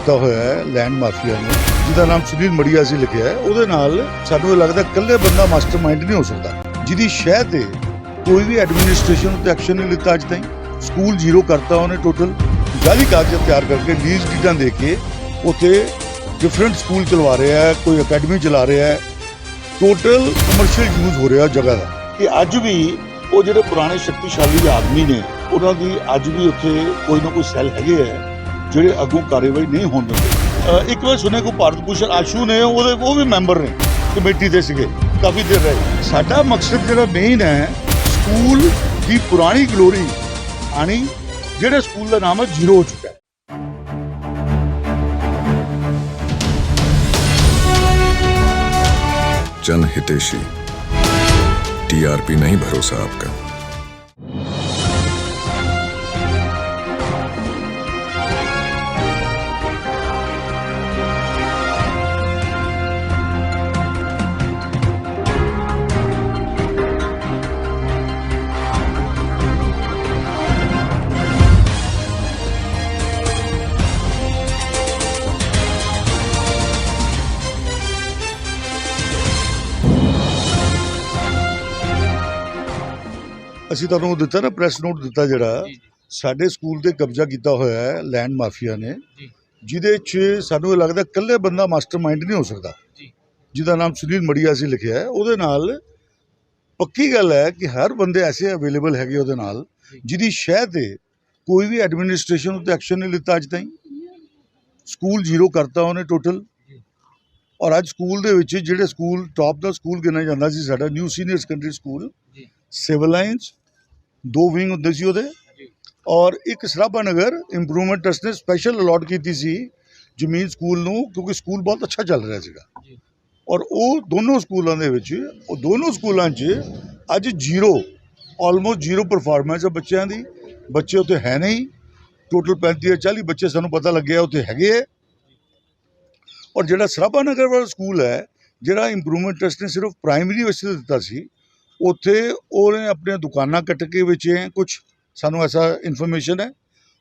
ਕੀਤਾ ਹੋਇਆ ਹੈ ਲੈਂਡ ਮਾਫੀਆ ਨੇ, ਜਿਹਦਾ ਨਾਮ ਸੁਨੀਲ ਮੜੀਆ ਸੀ ਲਿਖਿਆ ਹੈ। ਉਹਦੇ ਨਾਲ ਸਾਨੂੰ ਇਹ ਲੱਗਦਾ ਇਕੱਲੇ ਬੰਦਾ ਮਾਸਟਰਮਾਈਂਡ ਨਹੀਂ ਹੋ ਸਕਦਾ, ਜਿਹਦੀ ਸ਼ਹਿ ਤੇ ਕੋਈ ਵੀ ਐਡਮਿਨਿਸਟ੍ਰੇਸ਼ਨ ਉੱਤੇ ਐਕਸ਼ਨ ਨਹੀਂ ਲਿੱਤਾ ਅੱਜ ਤਾਈਂ। ਸਕੂਲ ਜ਼ੀਰੋ ਕਰਤਾ ਉਹਨੇ ਟੋਟਲ ਜਾਲੀ ਕਾਗਜ਼ਾਤ ਤਿਆਰ ਕਰਕੇ ਲੀਜ਼ ਡੀਡਾਂ ਦੇ ਕੇ ਉੱਥੇ ਡਿਫਰੈਂਟ ਸਕੂਲ ਚਲਵਾ ਰਿਹਾ ਹੈ, ਕੋਈ ਅਕੈਡਮੀ ਚਲਾ ਰਿਹਾ ਹੈ। ਟੋਟਲ ਕਮਰਸ਼ੀਅਲ ਯੂਜ਼ ਹੋ ਰਿਹਾ ਜਗ੍ਹਾ ਦਾ। ਕਿ ਅੱਜ ਵੀ ਉਹ ਜਿਹੜੇ ਪੁਰਾਣੇ ਸ਼ਕਤੀਸ਼ਾਲੀ ਆਦਮੀ ਨੇ, ਉਹਨਾਂ ਦੀ ਅੱਜ ਵੀ ਉੱਥੇ ਕੋਈ ਨਾ ਕੋਈ ਸੈੱਲ ਹੈਗੇ ਆ ਜਿਹੜੇ ਅੱਗੋਂ ਕਾਰਵਾਈ ਨਹੀਂ ਹੋਣ ਦਿੰਦੇ ਅਹ ਇੱਕ ਵਾਰ ਸੁਣਿਆ ਕੋ ਭਾਰਤ ਭੂਸ਼ਣ ਆਸ਼ੂ ਨੇ ਉਹਦੇ ਉਹ ਵੀ ਮੈਂਬਰ ਨੇ ਕਮੇਟੀ ਦੇ ਸੀਗੇ ਕਾਫੀ ਦੇਰ ਰਹੇ ਸਾਡਾ ਮਕਸਦ ਜਿਹੜਾ ਮੇਨ ਹੈ ਸਕੂਲ ਦੀ ਪੁਰਾਣੀ ਗਲੋਰੀ ਆਣੀ ਜਿਹੜੇ ਸਕੂਲ ਦਾ ਨਾਮ ਹੈ ਜ਼ੀਰੋ ਹੋ ਚੁੱਕਾ ਹੈ जन हितेशी टीआरपी नहीं भरोसा आपका ਅਸੀਂ ਤੁਹਾਨੂੰ ਦਿੱਤਾ ਨਾ ਪ੍ਰੈਸ ਨੋਟ ਦਿੱਤਾ ਜਿਹੜਾ ਸਾਡੇ ਸਕੂਲ ਤੇ ਕਬਜ਼ਾ ਕੀਤਾ ਹੋਇਆ ਹੈ ਲੈਂਡ ਮਾਫੀਆ ਨੇ। ਜਿਹਦੇ 'ਚ ਸਾਨੂੰ ਇਹ ਲੱਗਦਾ ਇਕੱਲੇ ਬੰਦਾ ਮਾਸਟਰਮਾਈਂਡ ਨਹੀਂ ਹੋ ਸਕਦਾ। ਜਿਹਦਾ ਨਾਮ ਸੁਨੀਲ ਮੜੀਆ ਸੀ ਲਿਖਿਆ ਹੈ ਉਹਦੇ ਨਾਲ ਪੱਕੀ ਗੱਲ ਹੈ ਕਿ ਹਰ ਬੰਦੇ ਐਸੇ ਅਵੇਲੇਬਲ ਹੈਗੇ ਉਹਦੇ ਨਾਲ। ਜਿਹਦੀ ਸ਼ਹਿ ਤੇ ਕੋਈ ਵੀ ਐਡਮਿਨਿਸਟ੍ਰੇਸ਼ਨ ਉੱਤੇ ਐਕਸ਼ਨ ਨਹੀਂ ਲਿੱਤਾ ਅੱਜ ਤਾਈਂ। ਸਕੂਲ ਜ਼ੀਰੋ ਕਰਤਾ ਉਹਨੇ ਟੋਟਲ। ਔਰ ਅੱਜ ਸਕੂਲ ਦੇ ਵਿੱਚ ਜਿਹੜੇ ਸਕੂਲ ਟਾਪ ਦਾ ਸਕੂਲ ਗਿਣਿਆ ਜਾਂਦਾ ਸੀ ਸਾਡਾ ਨਿਊ ਸੀਨੀਅਰ ਸੈਕੰਡਰੀ ਸਕੂਲ ਜੀ। ਸਿਵਲ ਲਾਈਨਸ ਦੋ ਵਿੰਗ ਹੁੰਦੇ ਸੀ ਉਹਦੇ। ਔਰ ਇੱਕ ਸਰਾਭਾ ਨਗਰ ਇੰਪਰੂਵਮੈਂਟ ਟਰਸਟ ਨੇ ਸਪੈਸ਼ਲ ਅਲਾਟ ਕੀਤੀ ਸੀ ਜ਼ਮੀਨ ਸਕੂਲ ਨੂੰ ਕਿਉਂਕਿ ਸਕੂਲ ਬਹੁਤ ਅੱਛਾ ਚੱਲ ਰਿਹਾ ਸੀਗਾ। ਔਰ ਉਹ ਦੋਨੋਂ ਸਕੂਲਾਂ ਦੇ ਵਿੱਚ ਉਹ ਦੋਨੋਂ ਸਕੂਲਾਂ 'ਚ ਅੱਜ ਜ਼ੀਰੋ ਆਲਮੋਸਟ ਜ਼ੀਰੋ ਪਰਫਾਰਮੈਂਸ ਹੈ ਬੱਚਿਆਂ ਦੀ। ਬੱਚੇ ਉੱਥੇ ਹੈ ਨਹੀਂ। ਟੋਟਲ 35 ਜਾਂ 40 ਬੱਚੇ ਸਾਨੂੰ ਪਤਾ ਲੱਗਿਆ ਉੱਥੇ ਹੈਗੇ ਔਰ ਜਿਹੜਾ ਸਰਾਭਾ ਨਗਰ ਵਾਲਾ ਸਕੂਲ ਹੈ ਜਿਹੜਾ ਇੰਪਰੂਵਮੈਂਟ ਟਰਸਟ ਨੇ ਸਿਰਫ ਪ੍ਰਾਇਮਰੀ ਵਾਸਤੇ ਦਿੱਤਾ ਸੀ ਉੱਥੇ ਉਹਨੇ ਆਪਣੀਆਂ ਦੁਕਾਨਾਂ ਕੱਟ ਕੇ ਵੇਚੇ ਕੁਝ ਸਾਨੂੰ ਐਸਾ ਇਨਫੋਰਮੇਸ਼ਨ ਹੈ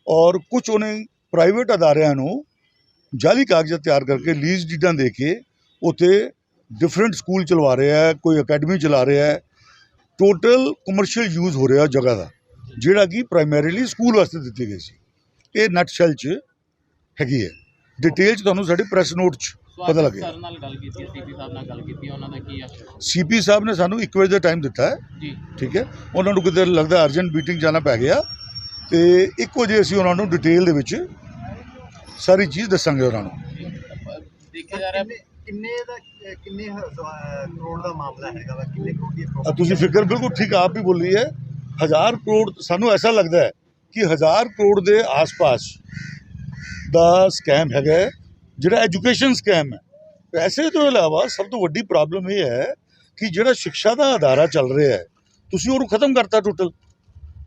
ਔਰ ਕੁਝ ਉਹਨੇ ਪ੍ਰਾਈਵੇਟ ਅਦਾਰਿਆਂ ਨੂੰ ਜਾਲੀ ਕਾਗਜ਼ਾਤ ਤਿਆਰ ਕਰਕੇ ਲੀਜ਼ ਡੀਡਾਂ ਦੇ ਕੇ ਉੱਥੇ ਡਿਫਰੈਂਟ ਸਕੂਲ ਚਲਵਾ ਰਿਹਾ ਹੈ, ਕੋਈ ਅਕੈਡਮੀ ਚਲਾ ਰਿਹਾ ਹੈ ਟੋਟਲ ਕਮਰਸ਼ੀਅਲ ਯੂਜ਼ ਹੋ ਰਿਹਾ ਜਗ੍ਹਾ ਦਾ, ਜਿਹੜਾ ਕਿ ਪ੍ਰਾਇਮਰੀਲੀ ਸਕੂਲ ਵਾਸਤੇ ਦਿੱਤੀ ਗਈ ਸੀ। ਇਹ ਨਟ ਸ਼ੈਲ ਚ ਹੈਗੀ ਹੈ। ਡਿਟੇਲ ਚ ਤੁਹਾਨੂੰ ਸਾਡੇ ਪ੍ਰੈਸ ਨੋਟ ਚ ਪਤਾ ਲੱਗੇਗਾ ਸਰ ਨਾਲ ਗੱਲ ਕੀਤੀ ਸੀਪੀ ਸਾਹਿਬ ਨਾਲ ਗੱਲ ਕੀਤੀ ਉਹਨਾਂ ਦਾ ਕੀ ਆ? ਸੀਪੀ ਸਾਹਿਬ ਨੇ ਸਾਨੂੰ 1 ਵਜੇ ਦਾ ਟਾਈਮ ਦਿੱਤਾ ਹੈ। ਜੀ। ਠੀਕ ਹੈ। ਉਹਨਾਂ ਨੂੰ ਕਿਤੇ ਲੱਗਦਾ ਅਰਜੈਂਟ ਮੀਟਿੰਗ ਜਾਣਾ ਪੈ ਗਿਆ। ਤੇ 1 ਵਜੇ ਅਸੀਂ ਉਹਨਾਂ ਨੂੰ ਡਿਟੇਲ ਦੇ ਵਿੱਚ ਸਾਰੀ ਚੀਜ਼ ਦੱਸਾਂਗੇ ਉਹਨਾਂ ਨੂੰ। ਦੇਖਿਆ ਜਾ ਰਿਹਾ ਕਿੰਨੇ ਕਿੰਨੇ ਦਾ ਕਿੰਨੇ ਕਰੋੜ ਦਾ ਮਾਮਲਾ ਹੈਗਾ ਵਾ? ਕਿੰਨੇ ਕਰੋੜ ਦੀ property ਤੁਸੀਂ? ਫਿਕਰ ਬਿਲਕੁਲ ਠੀਕ ਆਪ ਹੀ ਬੋਲੀ ਹੈ। ਹਜ਼ਾਰ ਕਰੋੜ ਸਾਨੂੰ ਐਸਾ ਲੱਗਦਾ ਹੈ ਕਿ ਹਜ਼ਾਰ ਕਰੋੜ ਦੇ ਆਸ-ਪਾਸ ਦਾ ਸਕੈਮ ਹੈਗਾ ਹੈ, ਜਿਹੜਾ ਐਜੂਕੇਸ਼ਨ ਸਕੈਮ ਹੈ ਪੈਸੇ ਤੋਂ ਇਲਾਵਾ ਸਭ ਤੋਂ ਵੱਡੀ ਪ੍ਰੋਬਲਮ ਇਹ ਹੈ ਕਿ ਜਿਹੜਾ ਸਿੱਖਿਆ ਦਾ ਅਦਾਰਾ ਚੱਲ ਰਿਹਾ ਹੈ ਤੁਸੀਂ ਉਹਨੂੰ ਖਤਮ ਕਰਤਾ ਟੋਟਲ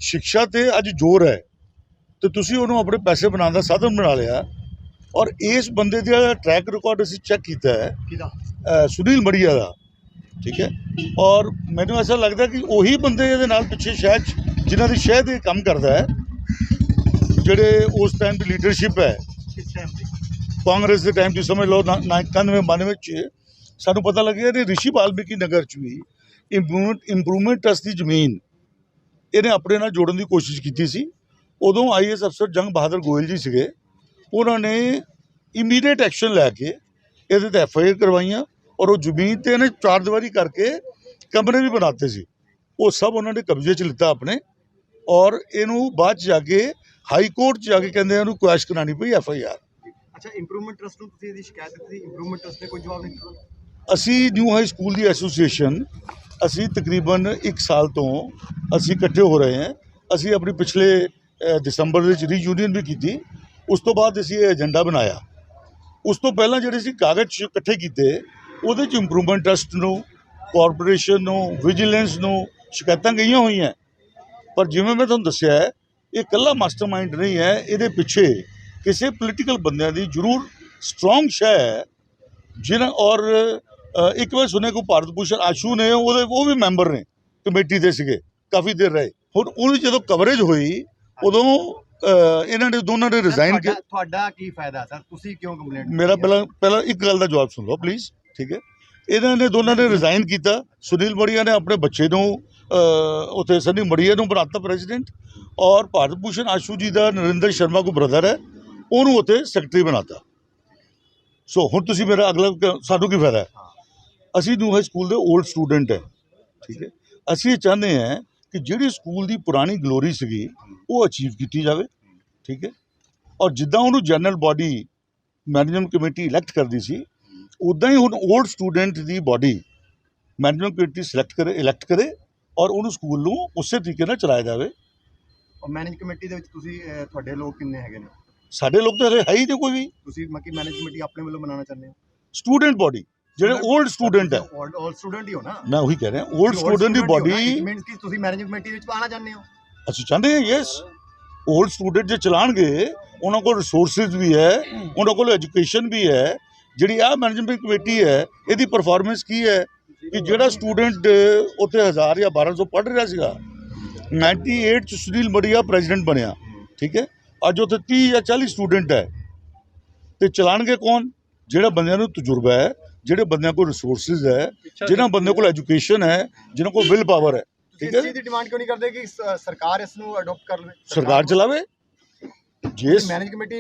ਸਿੱਖਿਆ ਤੇ ਅੱਜ ਜ਼ੋਰ ਹੈ ਤੇ ਤੁਸੀਂ ਉਹਨੂੰ ਆਪਣੇ ਪੈਸੇ ਬਣਾਉਣ ਦਾ ਸਾਧਨ ਬਣਾ ਲਿਆ। ਔਰ ਇਸ ਬੰਦੇ ਦਾ ਟਰੈਕ ਰਿਕਾਰਡ ਅਸੀਂ ਚੈੱਕ ਕੀਤਾ ਹੈ ਸੁਨੀਲ ਮੜੀਆ ਦਾ ਠੀਕ ਹੈ? ਔਰ ਮੈਨੂੰ ਐਸਾ ਲੱਗਦਾ ਕਿ ਉਹੀ ਬੰਦੇ ਇਹਦੇ ਨਾਲ ਪਿੱਛੇ ਸ਼ਾਇਦ ਜਿਨ੍ਹਾਂ ਦੀ ਸ਼ਾਇਦ ਇਹ ਕੰਮ ਕਰਦਾ ਹੈ ਜਿਹੜੇ ਉਸ ਟਾਈਮ ਦੀ ਲੀਡਰਸ਼ਿਪ ਹੈ ਕਾਂਗਰਸ ਦੇ ਟਾਈਮ ਦੀ ਸਮਝ ਲਓ 91 92 ਚ ਸਾਨੂੰ ਪਤਾ ਲੱਗਿਆ ਕਿ ਰਿਸ਼ੀ ਵਾਲਮੀਕੀ ਨਗਰ ਚ ਵੀ ਇੰਪਰੂਵਮੈਂਟ ਇੰਪਰੂਵਮੈਂਟ ਟਰਸਟ ਦੀ ਜ਼ਮੀਨ ਇਹਨੇ ਆਪਣੇ ਨਾਲ ਜੋੜਨ ਦੀ ਕੋਸ਼ਿਸ਼ ਕੀਤੀ ਸੀ। ਉਦੋਂ ਆਈਐਸ ਅਫਸਰ ਜੰਗ ਬਹਾਦਰ ਗੋਇਲ ਜੀ ਸੀਗੇ। ਉਹਨਾਂ ਨੇ ਇਮੀਡੀਏਟ ਐਕਸ਼ਨ ਲੈ ਕੇ ਇਹਦੇ ਤੇ ਐਫਆਈਆਰ ਕਰਵਾਈਆਂ ਔਰ ਉਹ ਜ਼ਮੀਨ ਤੇ ਇਹਨੇ ਚਾਰ ਦੀਵਾਰੀ ਕਰਕੇ ਕਮਰੇ ਵੀ ਬਣਾਤੇ ਸੀ। ਉਹ ਸਭ ਉਹਨਾਂ ਨੇ ਕਬਜ਼ੇ 'ਚ ਲਿੱਤਾ ਆਪਣੇ ਔਰ ਇਹਨੂੰ ਬਾਅਦ 'ਚ ਜਾ ਕੇ ਹਾਈ ਕੋਰਟ 'ਚ ਜਾ ਕੇ ਕਹਿੰਦੇ ਇਹਨੂੰ ਕੁਐਸ਼ ਕਰਾਣੀ ਪਈ ਐਫਆਈਆਰ ਅੱਛਾ ਇੰਪਰੂਵਮੈਂਟ ਟਰਸਟ ਨੂੰ ਤੁਸੀਂ ਇਹਦੀ ਸ਼ਿਕਾਇਤ ਦਿੱਤੀ ਇੰਪਰੂਵਮੈਂਟ ਟਰਸਟ ਨੇ ਕੋਈ ਜਵਾਬ ਨਹੀਂ ਦਿੱਤਾ? ਅਸੀਂ ਨਿਊ ਹਾਈ ਸਕੂਲ ਦੀ ਐਸੋਸੀਏਸ਼ਨ ਅਸੀਂ ਤਕਰੀਬਨ 1 ਸਾਲ ਤੋਂ ਅਸੀਂ ਇਕੱਠੇ ਹੋ ਰਹੇ ਹਾਂ। ਅਸੀਂ ਆਪਣੀ ਪਿਛਲੇ ਅ, ਦਸੰਬਰ ਵਿੱਚ ਰੀਯੂਨੀਅਨ ਵੀ ਕੀਤੀ। ਉਸ ਤੋਂ ਬਾਅਦ ਅਸੀਂ ਇਹ ਏਜੰਡਾ ਬਣਾਇਆ। ਉਸ ਤੋਂ ਪਹਿਲਾਂ ਜਿਹੜੇ ਸੀ ਕਾਗਜ਼ ਇਕੱਠੇ ਕੀਤੇ ਉਹਦੇ ਚ ਇੰਪਰੂਵਮੈਂਟ ਟਰਸਟ ਨੂੰ ਕਾਰਪੋਰੇਸ਼ਨ ਨੂੰ ਵਿਜੀਲੈਂਸ ਨੂੰ ਸ਼ਿਕਾਇਤਾਂ ਗਈਆਂ ਹੋਈਆਂ। ਪਰ ਜਿਵੇਂ ਮੈਂ ਤੁਹਾਨੂੰ ਦੱਸਿਆ ਇਹ ਇਕੱਲਾ ਮਾਸਟਰਮਾਈਂਡ ਨਹੀਂ ਹੈ ਇਹਦੇ ਪਿੱਛੇ ਕਿਸੇ ਪੋਲੀਟੀਕਲ ਬੰਦਿਆਂ ਦੀ ਜ਼ਰੂਰ ਸਟਰੋਂਗ ਸ਼ੈ ਹੈ। ਜਿਹਨਾਂ ਔਰ ਇੱਕ ਵਾਰ ਸੁਣਿਆ ਕੋ ਭਾਰਤ ਭੂਸ਼ਣ ਆਸ਼ੂ ਨੇ ਉਹਦੇ ਉਹ ਵੀ ਮੈਂਬਰ ਨੇ ਕਮੇਟੀ ਦੇ ਸੀਗੇ ਕਾਫੀ ਦੇਰ ਰਹੇ। ਹੁਣ ਉਹਦੀ ਜਦੋਂ ਕਵਰੇਜ ਹੋਈ ਉਦੋਂ ਇਹਨਾਂ ਨੇ ਦੋਨਾਂ ਨੇ ਰਿਜ਼ਾਈਨ ਤੁਹਾਡਾ ਤੁਹਾਡਾ ਕੀ ਫਾਇਦਾ ਸਰ? ਤੁਸੀਂ ਕਿਉਂ ਕੰਪਲੇਂਟ ਮੇਰਾ ਪਹਿਲਾਂ ਪਹਿਲਾਂ ਇੱਕ ਗੱਲ ਦਾ ਜਵਾਬ ਸੁਣ ਲਓ ਪਲੀਜ਼ ਠੀਕ ਹੈ? ਇਹਨਾਂ ਨੇ ਦੋਨਾਂ ਨੇ ਰਿਜ਼ਾਈਨ ਕੀਤਾ। ਸੁਨੀਲ ਮੜੀਆ ਨੇ ਆਪਣੇ ਬੱਚੇ ਨੂੰ ਉੱਥੇ ਸਨੀ ਮੜੀਆ ਨੂੰ ਬਣਾਤਾ ਪ੍ਰੈਜ਼ੀਡੈਂਟ ਔਰ ਭਾਰਤ ਭੂਸ਼ਣ ਆਸ਼ੂ ਜੀ ਦਾ ਨਰਿੰਦਰ ਸ਼ਰਮਾ ਕੋ ਬ੍ਰਦਰ ਹੈ। ਉਹਨੂੰ ਉੱਥੇ ਸੈਕਟਰੀ ਬਣਾਤਾ। ਸੋ ਹੁਣ ਤੁਸੀਂ ਮੇਰਾ ਅਗਲਾ ਸਾਨੂੰ ਕੀ ਫਾਇਦਾ ਅਸੀਂ ਨੂੰ ਹਾਈ ਸਕੂਲ ਦੇ 올ਡ ਸਟੂਡੈਂਟ ਹੈ ਠੀਕ ਹੈ? ਅਸੀਂ ਚਾਹੁੰਦੇ ਹਾਂ ਕਿ ਜਿਹੜੀ ਸਕੂਲ ਦੀ ਪੁਰਾਣੀ ਗਲੋਰੀ ਸੀਗੀ ਉਹ ਅਚੀਵ ਕੀਤੀ ਜਾਵੇ ਠੀਕ ਹੈ? ਔਰ ਜਿੱਦਾਂ ਉਹਨੂੰ general body management committee elect ਕਰਦੀ ਸੀ ਉਦਾਂ ਹੀ ਹੁਣ 올ਡ ਸਟੂਡੈਂਟ ਦੀ ਬਾਡੀ ਮੈਨੇਜਮੈਂਟ ਕਮੇਟੀ ਸਿਲੈਕਟ ਕਰੇ ਇਲੈਕਟ ਕਰੇ ਔਰ ਉਹਨੂੰ ਸਕੂਲ ਨੂੰ ਉਸੇ ਤਰੀਕੇ ਨਾਲ ਚਲਾਇਆ ਜਾਵੇ। ਔਰ ਮੈਨੇਜ ਕਮੇਟੀ ਦੇ ਵਿੱਚ ਤੁਸੀਂ ਤੁਹਾਡੇ ਲੋਕ ਕਿੰਨੇ ਹੈਗੇ ਨੇ? ਸਾਡੇ ਲੋਕ ਤਾਂ ਹੈ ਹੀ ਤੇ ਕੋਈ ਵੀ। ਤੁਸੀਂ ਮੱਕੀ ਮੈਨੇਜਮੈਂਟ ਆਪਣੇ ਵੱਲੋਂ ਬਣਾਉਣਾ ਚਾਹੁੰਦੇ ਹੋ? ਸਟੂਡੈਂਟ ਬਾਡੀ ਜਿਹੜੇ 올ਡ ਸਟੂਡੈਂਟ ਹੈ। 올ਡ ਸਟੂਡੈਂਟ ਹੀ ਹੋ ਨਾ? ਮੈਂ ਉਹੀ ਕਹਿ ਰਿਹਾ 올ਡ ਸਟੂਡੈਂਟ ਦੀ ਬਾਡੀ ਮੀਨਸ ਕਿ ਤੁਸੀਂ ਮੈਨੇਜਮੈਂਟ ਵਿੱਚ ਪਾਣਾ ਚਾਹੁੰਦੇ ਹੋ? ਅਸੀਂ ਚਾਹੁੰਦੇ ਹਾਂ ਯੈਸ 올ਡ ਸਟੂਡੈਂਟ ਜੇ ਚਲਾਣਗੇ ਉਹਨਾਂ ਕੋਲ ਰਿਸੋਰਸਸ ਵੀ ਹੈ ਉਹਨਾਂ ਕੋਲ ਐਜੂਕੇਸ਼ਨ ਵੀ ਹੈ ਜਿਹੜੀ ਆ ਮੈਨੇਜਮੈਂਟ ਕਮੇਟੀ ਹੈ ਇਹਦੀ ਪਰਫਾਰਮੈਂਸ ਕੀ ਹੈ? ਕਿ ਜਿਹੜਾ ਸਟੂਡੈਂਟ ਉੱਥੇ 1000 ਜਾਂ 1200 ਪੜ੍ਹ ਰਿਹਾ ਸੀਗਾ 98 ਚ ਸੁਨੀਲ ਮੜੀਆ ਪ੍ਰੈਜ਼ੀਡੈਂਟ ਬਣਿਆ ਠੀਕ ਹੈ? ਅੱਜ ਉੱਥੇ 30 ਜਾਂ 40 ਸਟੂਡੈਂਟ ਹੈ। ਤੇ ਚਲਾਣਗੇ ਕੌਣ? ਜਿਹੜਾ ਬੰਦਿਆਂ ਨੂੰ ਤਜਰਬਾ ਹੈ ਜਿਹੜੇ ਬੰਦਿਆਂ ਕੋਲ ਰਿਸੋਰਸਸ ਹੈ ਜਿਨ੍ਹਾਂ ਬੰਦਿਆਂ ਕੋਲ ਐਜੂਕੇਸ਼ਨ ਹੈ ਜਿਨ੍ਹਾਂ ਕੋਲ ਵਿਲ ਪਾਵਰ ਹੈ ਠੀਕ ਹੈ ਚੀਜ਼ ਦੀ ਡਿਮਾਂਡ ਕਿਉਂ ਨਹੀਂ ਕਰਦੇ ਕਿ ਸਰਕਾਰ ਇਸ ਨੂੰ ਅਡਾਪਟ ਕਰ ਲਵੇ? ਸਰਕਾਰ ਚਲਾਵੇ? ਜੇ ਮੈਨੇਜ ਕਮੇਟੀ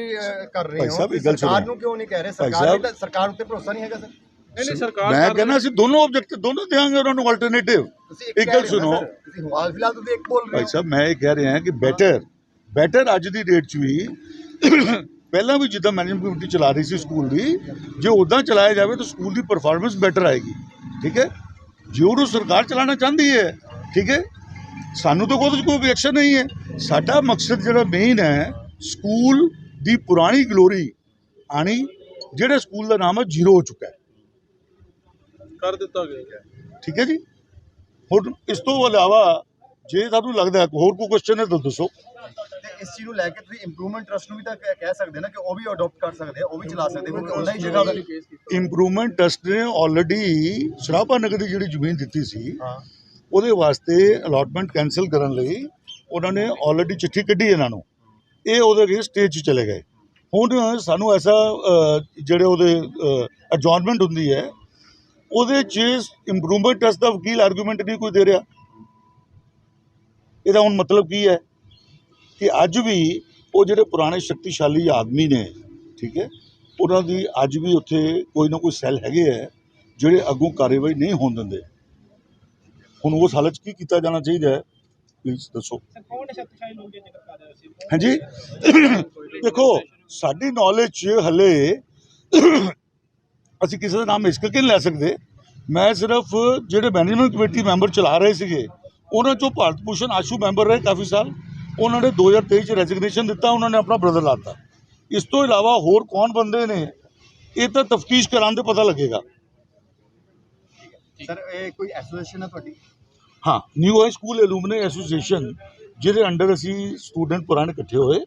ਕਰ ਰਹੇ ਭਾਈ ਹੋ ਸਰਕਾਰ। ਨੂੰ ਕਿਉਂ ਨਹੀਂ ਕਹਿ ਰਹੇ? ਭਾਈ ਸਰਕਾਰ ਸਰਕਾਰ ਉੱਤੇ ਭਰੋਸਾ ਨਹੀਂ ਹੈਗਾ ਸਰ? ਨਹੀਂ ਨਹੀਂ ਸਰਕਾਰ ਮੈਂ ਕਹਿੰਦਾ ਅਸੀਂ ਦੋਨੋਂ ਆਬਜੈਕਟ ਦੋਨੋਂ ਦੇਵਾਂਗੇ ਉਹਨਾਂ ਨੂੰ ਆਲਟਰਨੇਟਿਵ ਇੱਕ ਗੱਲ ਸੁਣੋ। ਤੁਸੀਂ ਹਾਲ ਫਿਲਹਾਲ ਤੁਸੀਂ ਇੱਕ ਬੋਲ ਰਹੇ ਭਾਈ ਹੋ। ਸਾਹਿਬ ਮੈਂ ਇਹ ਕਹਿ ਰਿਹਾ ਕਿ ਬੈਟਰ ਬੈਟਰ ਅੱਜ ਦੀ ਡੇਟ 'ਚ ਵੀ ਪਹਿਲਾਂ ਵੀ ਜਿੱਦਾਂ ਮੈਨੇਜਮੈਂਟ ਕਮੇਟੀ ਚਲਾ ਰਹੀ ਸੀ ਸਕੂਲ ਦੀ ਜੇ ਉਦਾਂ ਚਲਾਇਆ ਜਾਵੇ ਤਾਂ ਸਕੂਲ ਦੀ ਪਰਫਾਰਮੈਂਸ ਬੈਟਰ ਆਏਗੀ ਠੀਕ ਹੈ? ਜੇ ਉਹਨੂੰ ਸਰਕਾਰ ਚਲਾਉਣਾ ਚਾਹੁੰਦੀ ਹੈ ਠੀਕ ਹੈ? ਸਾਨੂੰ ਤਾਂ ਕੋਈ ਕੋਈ ਰਿਐਕਸ਼ਨ ਨਹੀਂ ਹੈ। ਸਾਡਾ ਮਕਸਦ ਜਿਹੜਾ ਮੇਨ ਹੈ ਸਕੂਲ ਦੀ ਪੁਰਾਣੀ ਗਲੋਰੀ ਆਣੀ ਜਿਹੜੇ ਸਕੂਲ ਦਾ ਨਾਮ ਹੈ ਜ਼ੀਰੋ ਹੋ ਚੁੱਕਾ ਹੈ। ਕਰ ਦਿੱਤਾ ਗਿਆ। ਠੀਕ ਹੈ ਜੀ? ਹੁਣ ਇਸ ਤੋਂ ਇਲਾਵਾ ਜੇ ਤੁਹਾਨੂੰ ਲੱਗਦਾ ਹੋਰ ਕੋਈ ਕੁਐਸਚਨ ਹੈ ਤਾਂ ਦੱਸੋ। ਇਸ ਚੀਜ਼ ਨੂੰ ਲੈ ਕੇ ਤੁਸੀਂ ਇੰਪਰੂਵਮੈਂਟ ਟਰਸਟ ਨੂੰ ਵੀ ਤਾਂ ਕਹਿ ਕਹਿ ਸਕਦੇ ਨਾ ਕਿ ਉਹ ਵੀ ਅਡਾਪਟ ਕਰ ਸਕਦੇ ਆ ਉਹ ਵੀ ਚਲਾ ਸਕਦੇ ਆ, ਕਿਉਂਕਿ ਉਹਨਾਂ ਹੀ ਜਗ੍ਹਾ ਵਾ ਇੰਪਰੂਵਮੈਂਟ ਟਰਸਟ ਨੇ ਆਲਰੇਡੀ ਸਰਾਭਾ ਨਗਰ ਦੀ ਜਿਹੜੀ ਜ਼ਮੀਨ ਦਿੱਤੀ ਸੀ ਹਾਂ। ਉਹਦੇ ਵਾਸਤੇ ਅਲਾਟਮੈਂਟ ਕੈਨਸਲ ਕਰਨ ਲਈ ਉਹਨਾਂ ਨੇ ਆਲਰੇਡੀ ਚਿੱਠੀ ਕੱਢੀ ਇਹਨਾਂ ਨੂੰ। ਇਹ ਉਹਦੇ ਅਗੇਂਸਟ ਸਟੇਜ 'ਚ ਚਲੇ ਗਏ। ਹੁਣ ਸਾਨੂੰ ਐਸਾ ਅ, ਜਿਹੜੇ ਉਹਦੇ ਅਡਜੋਰਨਮੈਂਟ ਹੁੰਦੀ ਹੈ ਉਹਦੇ 'ਚ ਇੰਪਰੂਵਮੈਂਟ ਟਰਸਟ ਦਾ ਵਕੀਲ ਆਰਗੂਮੈਂਟ ਨਹੀਂ ਕੋਈ ਦੇ ਰਿਹਾ? ਇਹਦਾ ਹੁਣ ਮਤਲਬ ਕੀ ਹੈ? ਕਿ ਅੱਜ ਵੀ ਉਹ ਜਿਹੜੇ ਪੁਰਾਣੇ ਸ਼ਕਤੀਸ਼ਾਲੀ ਆਦਮੀ ਨੇ ਠੀਕ ਹੈ ਉਹਨਾਂ ਦੀ ਅੱਜ ਵੀ ਉੱਥੇ ਕੋਈ ਨਾ ਕੋਈ ਸੈੱਲ ਹੈਗੇ ਹੈ ਜਿਹੜੇ ਅੱਗੋਂ ਕਾਰਵਾਈ ਨਹੀਂ ਹੋਣ ਦਿੰਦੇ। ਹੁਣ ਉਸ ਹਾਲਤ 'ਚ ਕੀ ਕੀਤਾ ਜਾਣਾ ਚਾਹੀਦਾ ਹੈ? ਪਲੀਜ਼ ਦੱਸੋ। ਹਾਂਜੀ। ਦੇਖੋ ਸਾਡੀ ਨੌਲੇਜ 'ਚ ਹਲੇ ਅਸੀਂ ਕਿਸੇ ਦਾ ਨਾਮ ਇਸ ਕਰਕੇ ਨਹੀਂ ਲੈ ਸਕਦੇ? ਮੈਂ ਸਿਰਫ ਜਿਹੜੇ ਮੈਨੇਜਮੈਂਟ ਕਮੇਟੀ ਮੈਂਬਰ ਚਲਾ ਰਹੇ ਸੀਗੇ ਉਹਨਾਂ 'ਚੋਂ ਭਾਰਤ ਭੂਸ਼ਣ ਆਸ਼ੂ ਮੈਂਬਰ ਰਹੇ ਕਾਫੀ ਸਾਲ। ਉਹਨਾਂ ਨੇ 2023 ਚ ਰੈਜ਼ਿਗਨੇਸ਼ਨ ਦਿੱਤਾ ਉਹਨਾਂ ਨੇ ਆਪਣਾ ਬ੍ਰਦਰ ਲਾਤਾ ਇਸ ਤੋਂ ਇਲਾਵਾ ਹੋਰ ਕੌਣ ਬੰਦੇ ਨੇ ਇਹ ਤਾਂ ਤਫਤੀਸ਼ ਕਰਾਉਣ ਤੇ ਪਤਾ ਲੱਗੇਗਾ। ਸਰ ਇਹ ਕੋਈ ਐਸੋਸੀਏਸ਼ਨ ਹੈ ਤੁਹਾਡੀ? ਹਾਂ new high school alumni association ਜਿਹਦੇ ਅੰਡਰ ਅਸੀਂ ਸਟੂਡੈਂਟ ਪੁਰਾਣੇ ਇਕੱਠੇ ਹੋਏ।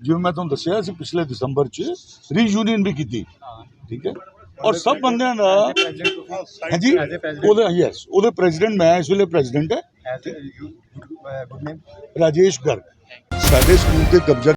ਜਿਵੇਂ ਮੈਂ ਤੁਹਾਨੂੰ ਦੱਸਿਆ ਅਸੀਂ ਪਿਛਲੇ ਦਸੰਬਰ 'ਚ ਰੀਯੂਨੀਅਨ ਵੀ ਕੀਤੀ। ਠੀਕ ਹੈ? ਔਰ ਸਭ ਬੰਦਿਆਂ ਦਾ ਹਾਂਜੀ? ਉਹਦੇ ਯੈਸ ਉਹਦੇ ਪ੍ਰੈਜ਼ੀਡੈਂਟ ਮੈਂ ਇਸ ਵੇਲੇ ਪ੍ਰੈਜ਼ੀਡੈਂਟ ਹੈ। As good name Rajesh Garg ਸਾਡੇ ਸਕੂਲ ਤੇ ਕਬਜ਼ਾ